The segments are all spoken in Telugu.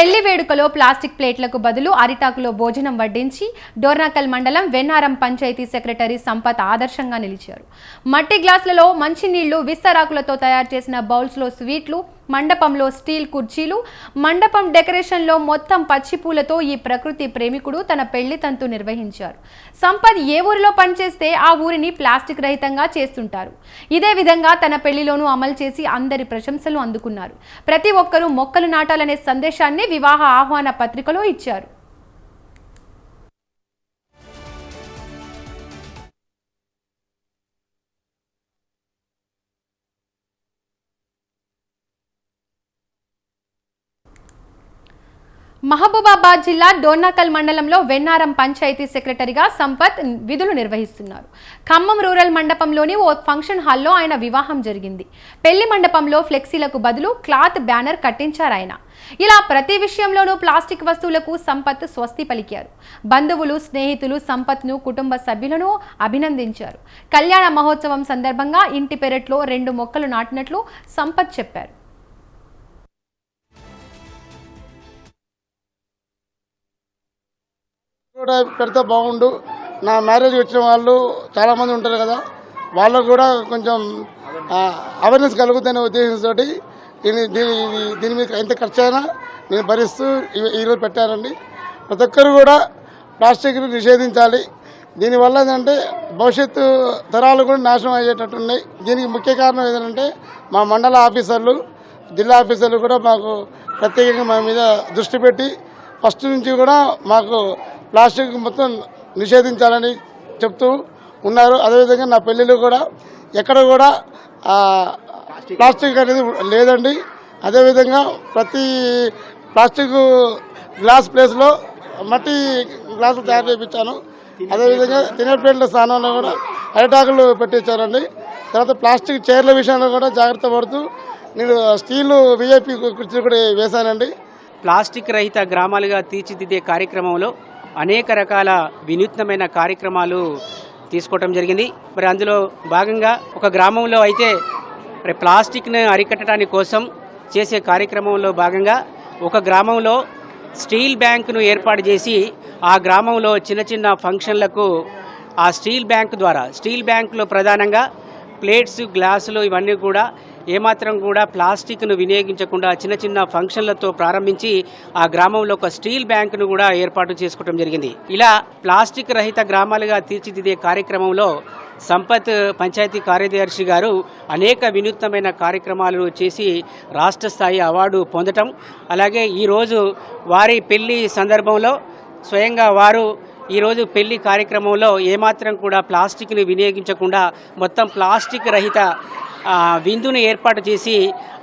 పెళ్ళి వేడుకలో ప్లాస్టిక్ ప్లేట్లకు బదులు అరిటాకులో భోజనం వడ్డించి డోర్నాకల్ మండలం వెన్నారం పంచాయతీ సెక్రటరీ సంపత్ ఆదర్శంగా నిలిచారు. మట్టి గ్లాసులలో మంచినీళ్ళు విస్తరాకులతో తయారు చేసిన బౌల్స్లో స్వీట్లు మండపంలో స్టీల్ కుర్చీలు మండపం డెకరేషన్లో మొత్తం పచ్చిపూలతో ఈ ప్రకృతి ప్రేమికుడు తన పెళ్ళి తంతు నిర్వహించారు. సంపద్ ఏ ఊరిలో పనిచేస్తే ఆ ఊరిని ప్లాస్టిక్ రహితంగా చేస్తుంటారు. ఇదే విధంగా తన పెళ్ళిలోనూ అమలు చేసి అందరి ప్రశంసలు అందుకున్నారు. ప్రతి ఒక్కరూ మొక్కలు నాటాలనే సందేశాన్ని వివాహ ఆహ్వాన పత్రికలో ఇచ్చారు. మహబూబాబాద్ జిల్లా డోర్నాకల్ మండలంలో వెన్నారం పంచాయతీ సెక్రటరీగా సంపత్ విధులు నిర్వహిస్తున్నారు. ఖమ్మం రూరల్ మండపంలోని ఓ ఫంక్షన్ హాల్లో ఆయన వివాహం జరిగింది. పెళ్ళి మండపంలో ఫ్లెక్సీలకు బదులు క్లాత్ బ్యానర్ కట్టించారు ఆయన. ఇలా ప్రతి విషయంలోనూ ప్లాస్టిక్ వస్తువులకు సంపత్ స్వస్తి పలికారు. బంధువులు స్నేహితులు సంపత్ను కుటుంబ సభ్యులను అభినందించారు. కళ్యాణ మహోత్సవం సందర్భంగా ఇంటి పెరట్లో రెండు మొక్కలు నాటినట్లు సంపత్ చెప్పారు. కూడా పెడితే బాగుండు. నా మ్యారేజ్ వచ్చిన వాళ్ళు చాలామంది ఉంటారు కదా వాళ్ళకు కూడా కొంచెం అవేర్నెస్ కలుగుతుందనే ఉద్దేశంతో దీని దీని దీని మీద ఎంత ఖర్చు అయినా నేను భరిస్తూ ఈరోజు పెట్టానండి. ప్రతి ఒక్కరు కూడా ప్లాస్టిక్ని నిషేధించాలి. దీనివల్ల ఏంటంటే భవిష్యత్తు తరాలు కూడా నాశనం అయ్యేటట్టు ఉన్నాయి దీనికి ముఖ్య కారణం ఏంటంటే మా మండల ఆఫీసర్లు జిల్లా ఆఫీసర్లు కూడా మాకు ప్రత్యేకంగా మా మీద దృష్టి పెట్టి ఫస్ట్ నుంచి కూడా మాకు ప్లాస్టిక్ మొత్తం నిషేధించాలని చెప్తూ ఉన్నారు. అదేవిధంగా నా పెళ్ళిళ్ళు కూడా ఎక్కడ కూడా ప్లాస్టిక్ అనేది లేదండి. అదేవిధంగా ప్రతి ప్లాస్టిక్ గ్లాస్ ప్లేస్లో మట్టి గ్లాసులు తయారు చేయించాను. అదేవిధంగా తినే ప్లేట్ల స్థానంలో కూడా అరిటాకులు పెట్టించారండి. తర్వాత ప్లాస్టిక్ చైర్ల విషయంలో కూడా జాగ్రత్త పడుతూ నేను స్టీల్ విఐపి కుర్చీలు కూడా వేశానండి. ప్లాస్టిక్ రహిత గ్రామాలుగా తీర్చిదిద్దే కార్యక్రమంలో అనేక రకాల వినూత్నమైన కార్యక్రమాలు తీసుకోవటం జరిగింది. మరి అందులో భాగంగా ఒక గ్రామంలో అయితే మరి ప్లాస్టిక్ను అరికట్టడానికి కోసం చేసే కార్యక్రమంలో భాగంగా ఒక గ్రామంలో స్టీల్ బ్యాంకును ఏర్పాటు చేసి ఆ గ్రామంలో చిన్న చిన్న ఫంక్షన్లకు ఆ స్టీల్ బ్యాంక్ ద్వారా స్టీల్ బ్యాంకులో ప్రధానంగా ప్లేట్స్ గ్లాసులు ఇవన్నీ కూడా ఏమాత్రం కూడా ప్లాస్టిక్ను వినియోగించకుండా చిన్న చిన్న ఫంక్షన్లతో ప్రారంభించి ఆ గ్రామంలో ఒక స్టీల్ బ్యాంకును కూడా ఏర్పాటు చేసుకోవడం జరిగింది. ఇలా ప్లాస్టిక్ రహిత గ్రామాలుగా తీర్చిదిద్దే కార్యక్రమంలో సంపత్ పంచాయతీ కార్యదర్శి గారు అనేక వినూత్నమైన కార్యక్రమాలు చేసి రాష్ట్ర స్థాయి అవార్డు పొందటం. అలాగే ఈరోజు వారి పెళ్ళి సందర్భంలో స్వయంగా వారు ఈరోజు పెళ్ళి కార్యక్రమంలో ఏమాత్రం కూడా ప్లాస్టిక్ని వినియోగించకుండా మొత్తం ప్లాస్టిక్ రహిత విందును ఏర్పాటు చేసి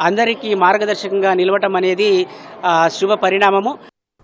అందరికీ మార్గదర్శకంగా నిలవటం అనేది శుభ పరిణామము.